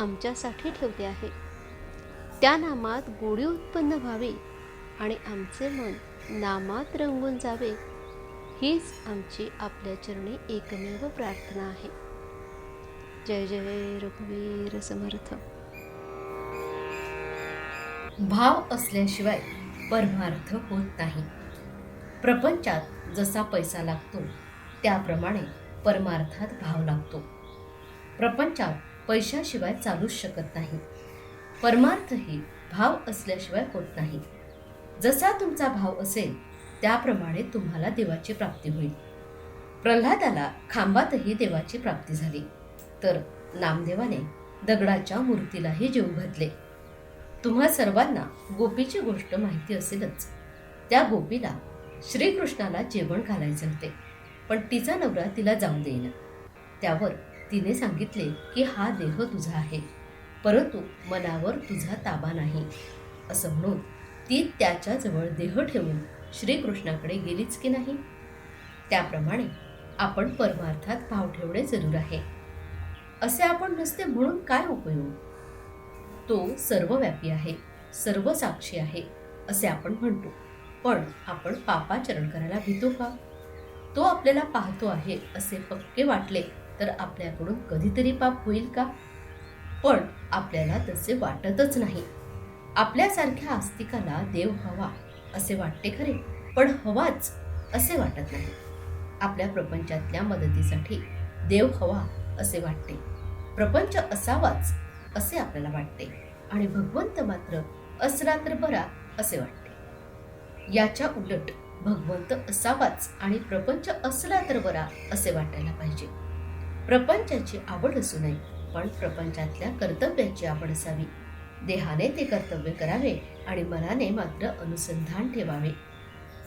आमच्यासाठी ठेवले आहे. त्या नामात गोडी उत्पन्न व्हावी आणि आमचे मन नामात रंगून जावे हीच आमची आपल्या चरणी एकमेव प्रार्थना आहे. जय जय रघुवीर समर्थ. भाव असल्याशिवाय परमार्थ होत नाही. प्रपंचात जसा पैसा लागतो त्याप्रमाणे परमार्थात भाव लागतो. प्रपंचात पैशाशिवाय चालूच शकत नाही. परमार्थही भाव असल्याशिवाय होत नाही. जसा तुमचा भाव असेल त्याप्रमाणे तुम्हाला देवाची प्राप्ती होईल. प्रल्हादाला खांबातही देवाची प्राप्ती झाली. तर नामदेवाने दगडाच्या मूर्तीलाही जीव घातले तुम्हा सर्वांना गोपीची गोष्ट माहिती असेलच. त्या गोपीला श्रीकृष्णाला जेवण घालायचे होते. पण तिचा नवरा तिला जाऊ देईना. त्यावर तिने सांगितले की हा देह तुझा आहे परंतु मनावर तुझा ताबा नाही. असं म्हणून ती त्याच्याजवळ देह ठेवून श्रीकृष्णाकडे गेलीच की नाही? त्याप्रमाणे आपण परमार्थात भाव ठेवणे जरूर आहे. असे आपण नसते म्हणून काय उपयोग? तो सर्वव्यापी आहे सर्व साक्षी आहे असे आपण म्हणतो. पण आपण पापाचरण करायला भीतो का? तो आपल्याला पाहतो आहे असे पक्के वाटले. तर आपल्याकडून कधीतरी पाप होईल का? पण आपल्याला तसे वाटतच नाही. आपल्यासारख्या आस्तिकाला देव हवा असे वाटते खरे. पण हवाच असे वाटत नाही. आपल्या प्रपंचातल्या मदतीसाठी देव हवा असे वाटते. प्रपंच असावाच असे आपल्याला वाटते. आणि भगवंत मात्र असला तर बरा असे वाटते. याच्या उलट भगवंत असावाच आणि प्रपंच असला तर बरा असे वाटायला पाहिजे. प्रपंचाची आवड असू नये पण प्रपंचातल्या कर्तव्याची आवड असावी. देहाने ते कर्तव्य करावे आणि मनाने मात्र अनुसंधान ठेवावे.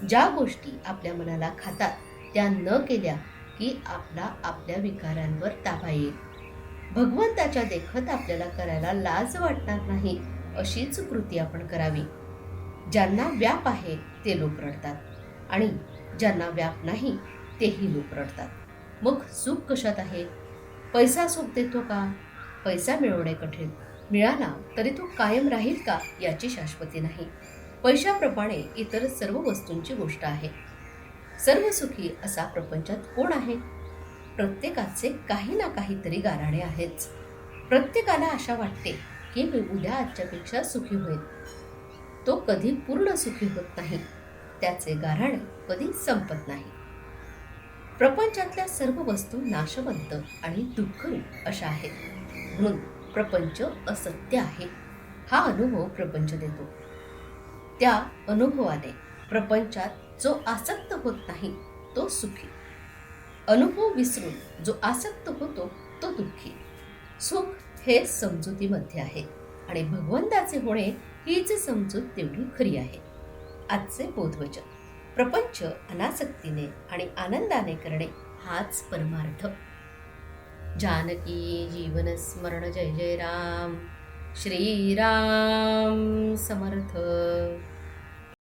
ज्या गोष्टी आपल्या मनाला खातात त्या न केल्या की आपला आपल्या विकारांवर ताबा येईल. भगवंताच्या देखत आपल्याला करायला लाज वाटणार नाही अशीच कृती आपण करावी. ज्यांना व्याप आहे ते लोक रडतात. आणि ज्यांना व्याप नाही तेही लोक रडतात. मग सुख कशात आहे? पैसा सुख देतो का? पैसा मिळवणे कठीण. मिळाला तरी तो कायम राहील का याची शाश्वती नाही. पैशाप्रमाणे इतर सर्व वस्तूंची गोष्ट आहे. सर्व सुखी असा प्रपंचात कोण आहे? प्रत्येकाचे काही ना काहीतरी गाराणे आहेच प्रत्येकाला आशा वाटते की मी उद्या आजच्यापेक्षा सुखी होईल तो कधी पूर्ण सुखी होत नाही. त्याचे गाराणे कधी संपत नाही. प्रपंचातल्या सर्व वस्तू नाशवंत आणि दुःखरूप अशा आहेत. म्हणून प्रपंच असत्य आहे. हा अनुभव प्रपंच देतो. त्या अनुभवाने प्रपंचात जो आसक्त होत नाही तो सुखी. अनुभव विसरून जो आसक्त होतो तो दुःखी. सुख हे समजुतीमध्ये आहे आणि भगवंताचे होणे हीच समजूत तेवढी खरी आहे. आजचे बोधवचन. प्रपंच अनासक्तीने आणि आनंदाने करणे हाच परमार्थ. जानकी जीवन स्मरण जय जय राम. श्रीराम समर्थ.